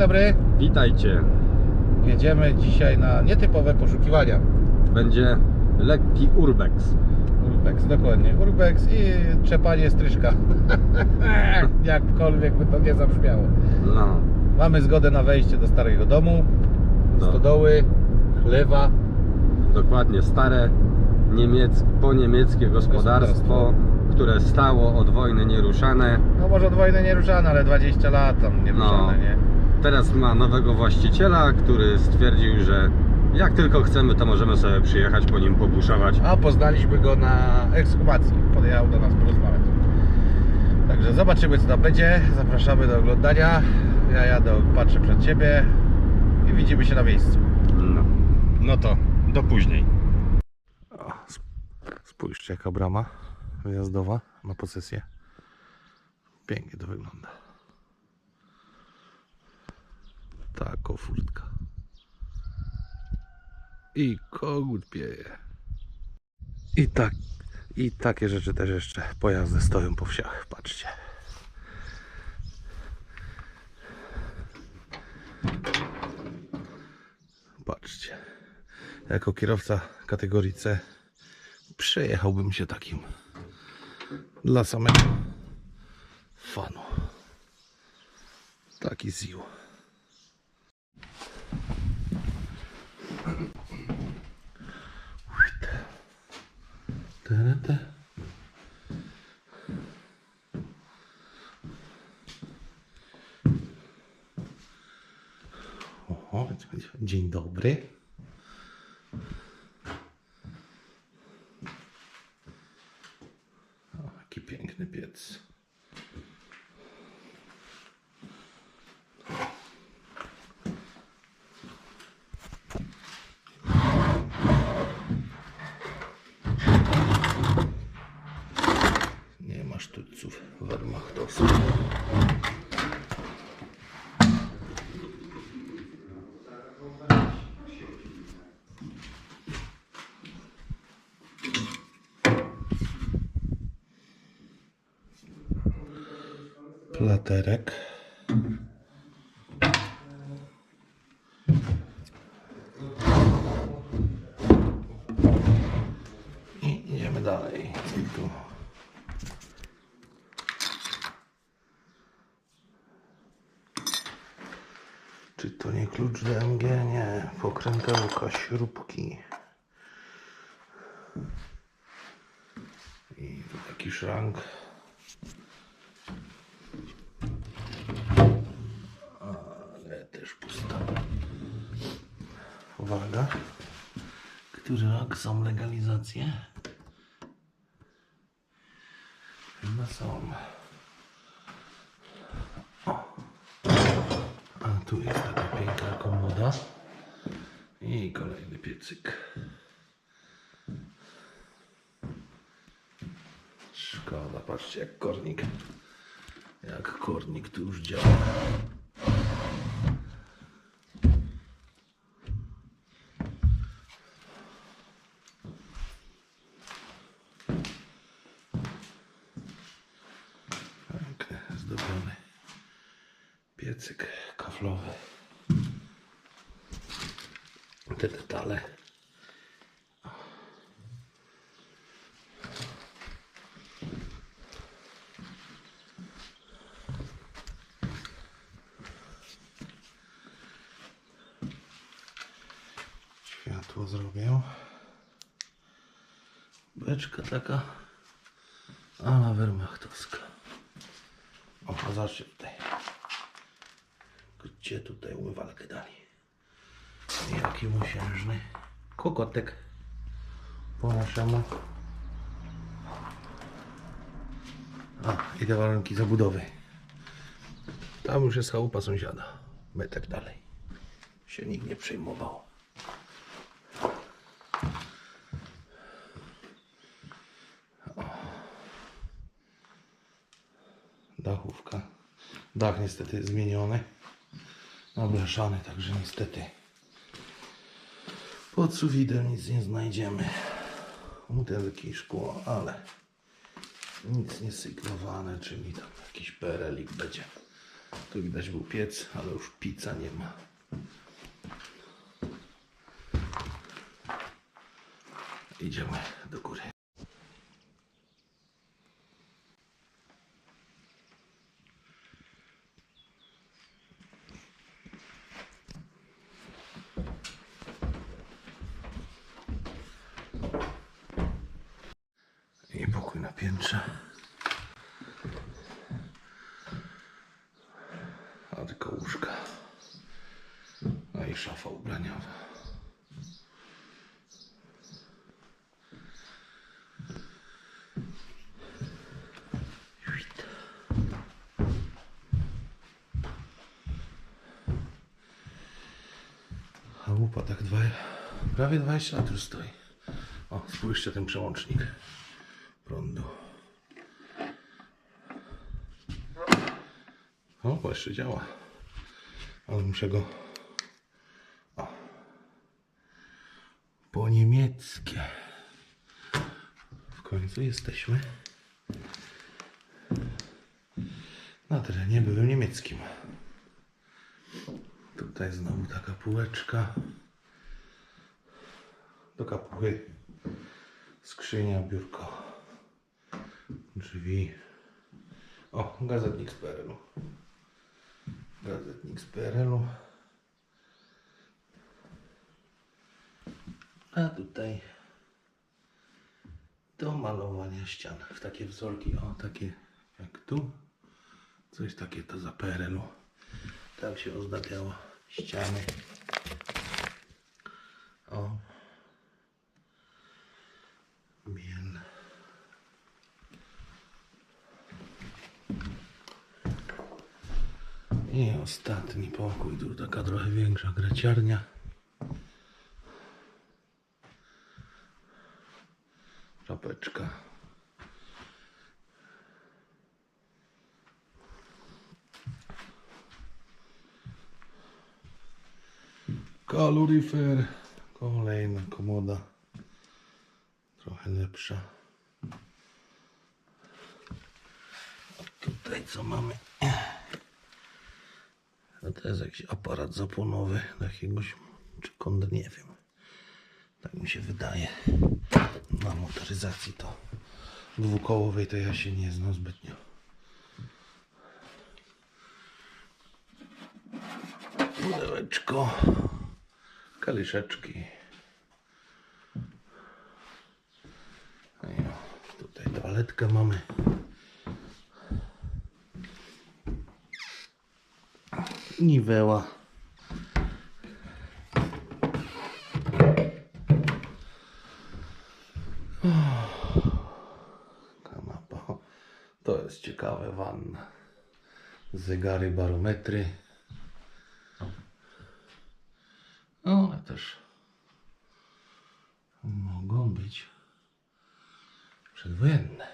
dobry. Witajcie. Jedziemy dzisiaj na nietypowe poszukiwania. Będzie lekki urbex. Urbex, dokładnie. Urbex i trzepanie stryżka. Jakkolwiek by to nie zabrzmiało. No, Mamy zgodę na wejście do starego domu, No. stodoły, chlewa. dokładnie stare niemiec, poniemieckie gospodarstwo, które stało od wojny nieruszane. No może od wojny nieruszane, ale 20 lat tam nieruszane, No. nie? Teraz ma nowego właściciela, który stwierdził, że jak tylko chcemy, to możemy sobie przyjechać po nim pobuszować. A poznaliśmy go na ekshumacji. Podjechał do nas porozmawiać. Także zobaczymy co tam będzie. Zapraszamy do oglądania. Ja jadę, patrzę przed siebie i widzimy się na miejscu. No, no to do później. O, sp- spójrzcie jaka brama wyjazdowa na posesję. Pięknie to wygląda. Tako furtka. I kogut pieje. I tak, i takie rzeczy też jeszcze pojazdy stoją po wsiach. Patrzcie. Patrzcie. Jako kierowca kategorii C przejechałbym się takim dla samego fanu. Taki ził. Tarata. Oho, dzień dobry. O, jaki piękny piec. Nie ma sztućców wehrmachtowskich. Platerek. I idziemy dalej. Tu. Czy to nie klucz DMG? Nie. Pokrętełka, śrubki. I taki szrank. Uwaga. Który rok są legalizacje? Chyba są. O. A tu jest taka piękna komoda. I kolejny piecyk. Szkoda, patrzcie jak kornik. Jak kornik tu już działa. Piękny, zdobiony piecyk kaflowy. Te detale. Światło zrobię. Beczka taka ala wermachtowska. O, a zobaczcie tutaj. Gdzie tutaj umywalkę dali? Jaki musiężny kokotek po naszemu. A, i te warunki zabudowy. Tam już jest chałupa sąsiada. My tak dalej. Się nikt nie przejmował. Dachówka. Dach niestety zmieniony. Oblaszany, także niestety pod sufitem nic nie znajdziemy. Butelki szkło, ale nic nie sygnowane, czyli tam jakiś perelik będzie. Tu widać był piec, ale już pizza nie ma. Idziemy do góry. I pokój na piętrze. A tylko łóżka. No i szafa ubraniowa. Chałupa tak dwa, prawie 20 lat już stoi. O, spójrzcie ten przełącznik prądu. O, jeszcze działa. Ale muszę go. O. Po niemieckie. W końcu jesteśmy na terenie byłym niemieckim. Tutaj znowu taka półeczka. Do kapuchy. Skrzynia, biurko. Drzwi. O, gazetnik z PRL-u. Gazetnik z PRL-u. A tutaj do malowania ścian. W takie wzorki, o takie jak tu. Coś takie to za PRL-u. Tak się ozdabiało ściany. O. Biel. I ostatni pokój, tu taka trochę większa graciarnia. Czapeczka. Kaloryfer. Kolejna komoda. Trochę lepsza. A tutaj co mamy? To jest jakiś aparat zapłonowy jakiegoś, czy konder, nie wiem. Tak mi się wydaje. Na motoryzacji to dwukołowej to ja się nie znam zbytnio. Pudełeczko, kaliszeczki. No tutaj toaletkę mamy. Niweła. Kanapa. To jest ciekawe wanna. Zegary, barometry. No, ale też mogą być przedwojenne.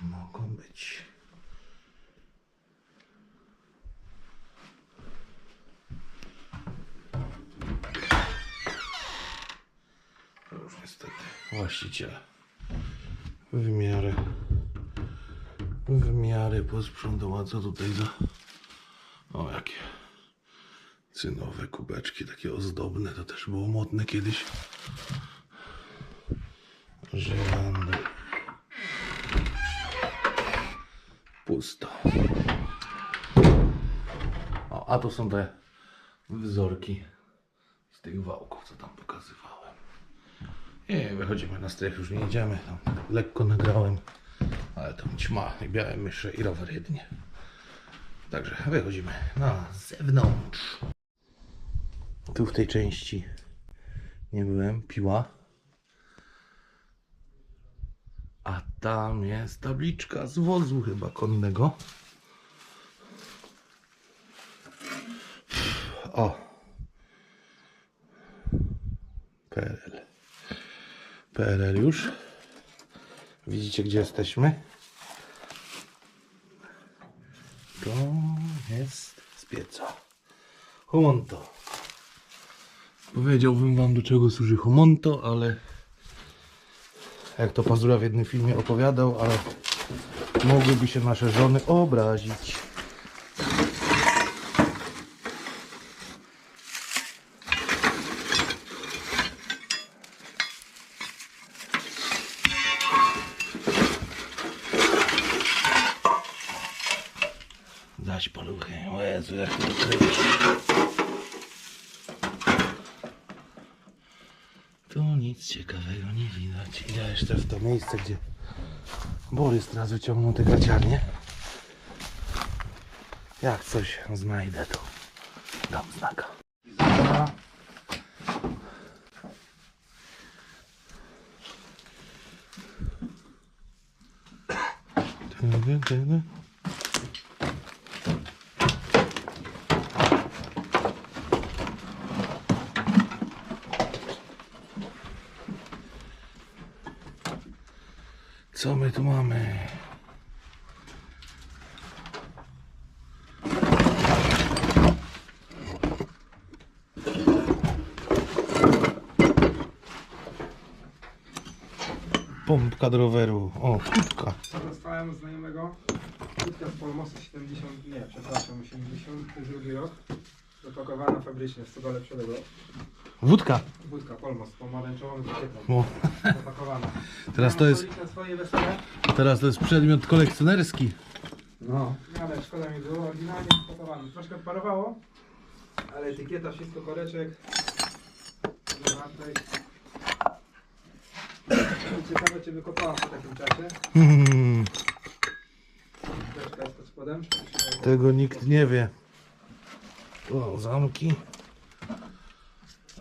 Mogą być. Właściciel w miarę w miarę posprzątał. A co tutaj za o jakie cynowe kubeczki takie ozdobne to też było modne kiedyś. Żyrando pusto. O, a to są te wzorki z tych wałków co tam pokazywałem i wychodzimy na strych już nie idziemy tam lekko nagrałem ale tam ćma i białe myszy i rower jedynie Także wychodzimy na zewnątrz. Tu w tej części nie byłem, piła. A tam jest tabliczka z wozu chyba konnego. O. PRL już. Widzicie gdzie jesteśmy? To jest z pieca. Homonto. Powiedziałbym wam do czego służy homonto, ale jak to Pazura w jednym filmie opowiadał, ale mogłyby się nasze żony obrazić. Dać paluchy. O Jezu, jak to ukryć. Tu nic ciekawego nie widać. Ja jeszcze w to miejsce, gdzie Borys teraz wyciągnął te graciarnie. Jak coś znajdę, to dam znaka. Dobra. Co my tu mamy? Pompka do roweru. O, kubka. Dostałem znajomego kłódkę z Polmosa 70, nie, przepraszam, 82 rok. Zapakowana fabrycznie w stodole przodego. Wódka. Wódka Polmos, pomarańczową etykietą. O, Zapakowana. teraz to jest, Na swoje wesele. teraz to jest przedmiot kolekcjonerski. No. Ale szkoda mi było, oryginalnie spakowany. Troszkę odparowało, ale etykieta, wszystko koreczek. Ciekawe, czy wykopała po takim czasie. Hmm, Troszkę jest pod spodem. tego nikt nie wie. O, zamki.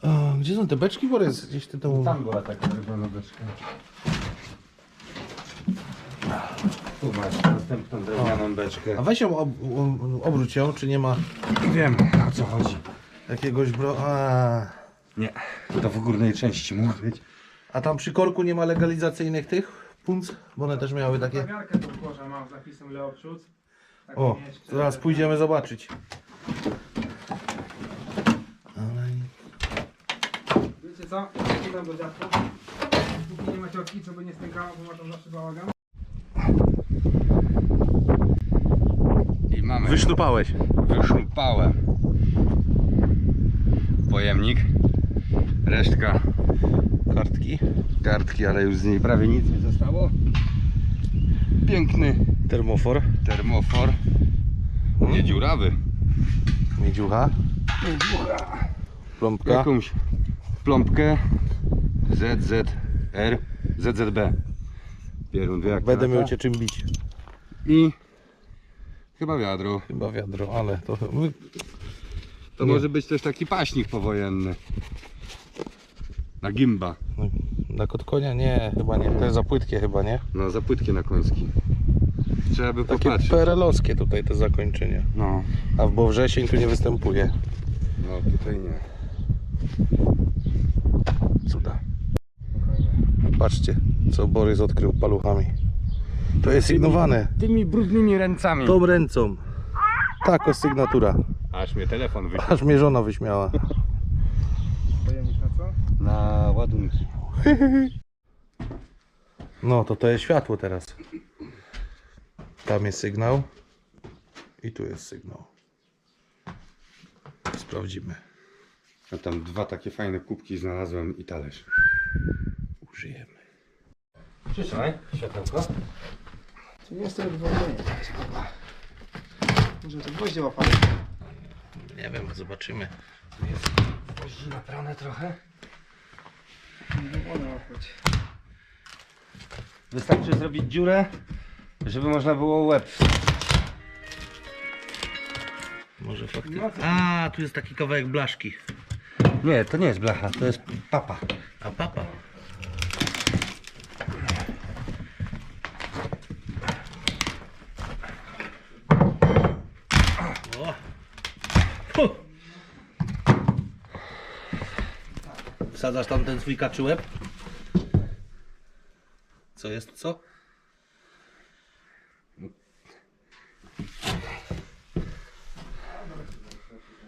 A, gdzie są te beczki, Borys? Gdzieś ty tam... Tam była taka czerwona beczka. Tu masz następną drewnianą beczkę. A weź ją, ob, ob, obróć ją, czy nie ma Wiem o co chodzi. jakiegoś bro... A, Nie, to w górnej części mógł być. a tam przy korku nie ma legalizacyjnych tych punc? Bo one też miały takie... Kawiarkę tą koża mam z napisem Leo Przód. Tak O, jest, zaraz pójdziemy zobaczyć. Wiecie co? Idę do dziadka. Póki nie ma ciotki, co by nie stękała, bo ma tam zawsze bałagan. I mamy. Wysznupałeś. Wysznupałem. Pojemnik. Resztka Kartki. kartki, ale już z niej prawie nic nie zostało. Piękny Termofor. termofor. Nie dziurawy. Miedziucha. Plombka. Jakąś pląbkę ZZR ZZB. Pierun dwie jak Będę miał cię czym bić. I chyba wiadro. Chyba wiadro, ale to... To Nie. może być też taki paśnik powojenny. Na gimba. Na kot konia? Nie, chyba nie. To jest za płytkie chyba, nie? No, za płytkie na koński. Trzeba by Takie popatrzeć. perelowskie tutaj te zakończenia. No, A w Bowrzesień tu nie występuje. no tutaj nie. Patrzcie, co Borys odkrył paluchami. To jest sygnowane. Tymi brudnymi ręcami. Tą ręcą. Tako sygnatura. Aż mnie telefon wyszedł. Aż mnie żona wyśmiała. Pojemnik na co? Na ładunki. No to to jest światło teraz. Tam jest sygnał. I tu jest sygnał. Sprawdzimy. Ja tam dwa takie fajne kubki znalazłem i talerz. Użyjemy. Przytrzymaj, światełko. Czy nie jestem wywołany? Może to gwoździe łapane. Nie wiem, zobaczymy. Gwoździ naprane trochę. Nie wolno łapać. Wystarczy zrobić dziurę, żeby można było łeb. Może faktycznie. A, tu jest taki kawałek blaszki. Nie, to nie jest blacha, to jest papa. A papa. O. Hu. Wsadzasz tam ten swój kaczy łeb? Co jest co?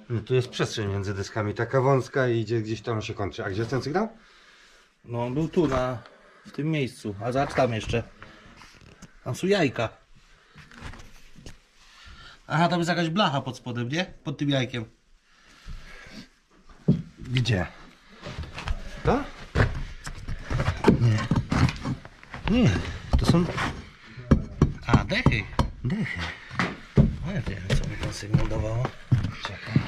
No, tu jest przestrzeń między dyskami, taka wąska i idzie gdzieś tam się kończy. A gdzie jest ten sygnał? No on był tu na w tym miejscu, a zobacz tam jeszcze. Tam są jajka. Aha, tam jest jakaś blacha pod spodem, nie? Pod tym jajkiem. Gdzie? To? Nie, to są A, dechy. dechy. No ja wiem, co by tam sygnowało. Czekaj.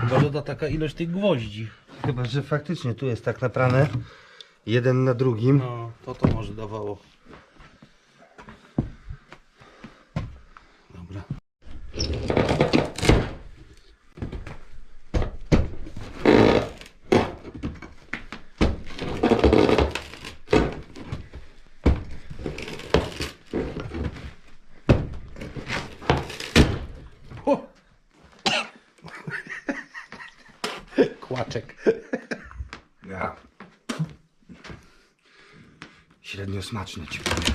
Chyba, że to taka ilość tych gwoździ. Chyba, że faktycznie tu jest tak naprane jeden na drugim. No, to to może dawało. Dobra. O! Kłaczek. Ja. Smaczne ci powiem.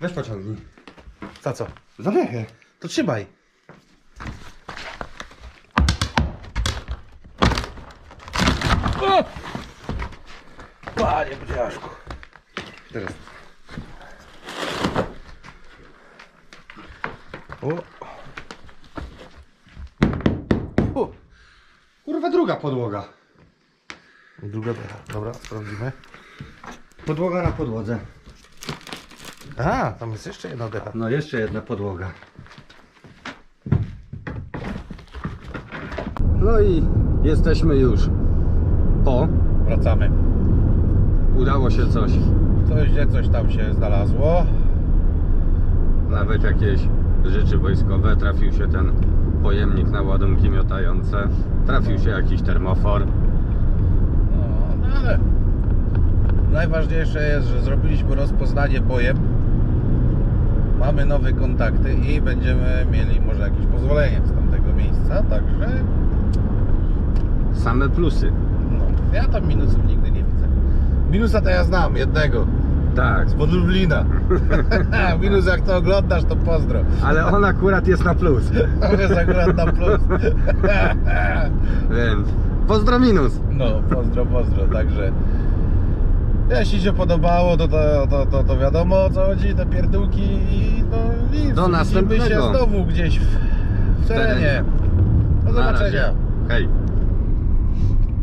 Weź pociągnij. Za co? Za dechę. To trzymaj. O! Panie Bdziaszku. Teraz. O. druga podłoga. Druga decha. Dobra, sprawdzimy. Podłoga na podłodze. A, tam jest jeszcze jedna decha. No jeszcze jedna podłoga. No i jesteśmy już po. Wracamy. Udało się coś. Coś, gdzie coś tam się znalazło. Nawet jakieś rzeczy wojskowe. Trafił się ten pojemnik na ładunki miotające. Trafił się jakiś termofor. No, ale najważniejsze jest, że zrobiliśmy rozpoznanie bojem. Mamy nowe kontakty i będziemy mieli może jakieś pozwolenie z tamtego miejsca, także Same plusy. no, ja tam minusów nigdy nie widzę. Minusa to ja znam, jednego, Tak. z Podlublina. Minus jak to oglądasz, to pozdro. Ale on akurat jest na plus. To jest akurat na plus. Więc pozdro minus. No, pozdro, pozdro, także jeśli się podobało, to, to, to, to, to wiadomo o co chodzi, te pierdółki i no nic, Do następnego. się znowu gdzieś w, w terenie. Do zobaczenia. Hej.